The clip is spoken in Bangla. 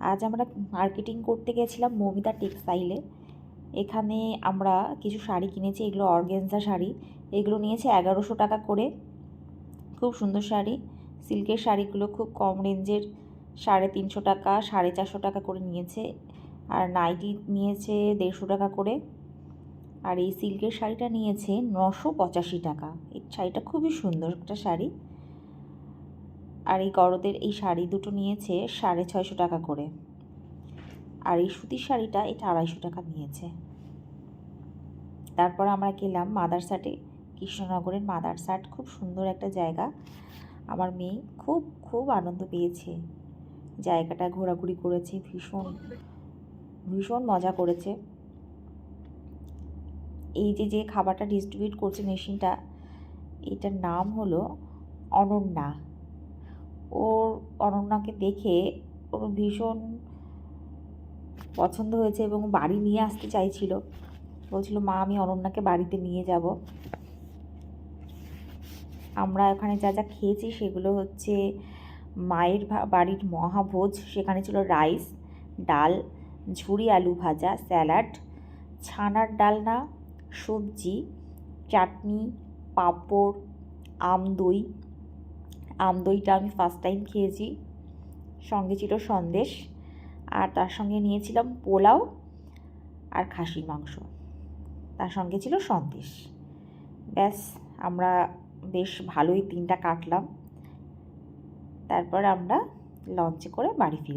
আজ আমরা মার্কেটিং করতে গেছিলাম মমিতা টেক্সটাইলে এখানে আমরা কিছু শাড়ি কিনেছি, এগুলো অর্গেনজা শাড়ি। এগুলো নিয়েছে এগারোশো টাকা করে। খুব সুন্দর শাড়ি। সিল্কের শাড়িগুলো খুব কম রেঞ্জের সাড়ে তিনশো টাকা, সাড়ে চারশো টাকা করে নিয়েছে। আর নাইটি নিয়েছে দেড়শো টাকা করে। আর এই সিল্কের শাড়িটা নিয়েছে নশো পঁচাশি টাকা। এই শাড়িটা খুবই সুন্দর একটা শাড়ি। আর এই গরদের এই শাড়ি দুটো নিয়েছে সাড়ে ছয়শো টাকা করে। আর এই সুতির শাড়িটা এটা আড়াইশো টাকা নিয়েছে। তারপর আমরা গেলাম মাদারসাটে কৃষ্ণনগরের মাদারসাট খুব সুন্দর একটা জায়গা। আমার মেয়ে খুব খুব আনন্দ পেয়েছে। জায়গাটা ঘোরাঘুরি করেছে, ভীষণ ভীষণ মজা করেছে। এই যে যে খাবারটা ডিস্ট্রিবিউট করছে মেশিনটা, এটার নাম হলো অনন্যা। ওর অনন্যাকে দেখে ওর ভীষণ পছন্দ হয়েছে এবং বাড়ি নিয়ে আসতে চাইছিল। বলছিল, মা, আমি অনন্যাকে বাড়িতে নিয়ে যাব। আমরা ওখানে যা যা খেয়েছি সেগুলো হচ্ছে মায়ের বাড়ির মহাভোজ। সেখানে ছিল রাইস, ডাল ঝুড়ি আলু ভাজা, স্যালাড, ছানার ডালনা, সবজি, চাটনি, পাঁপড়, আম দই আম দইটা আমি ফার্স্ট টাইম খেয়েছি। সঙ্গে ছিল সন্দেশ, আর তার সঙ্গে নিয়েছিলাম পোলাও আর খাসির মাংস। তার সঙ্গে ছিল সন্দেশ। ব্যাস, আমরা বেশ ভালোই দিনটা কাটলাম। তারপর আমরা লঞ্চে করে বাড়ি ফিরে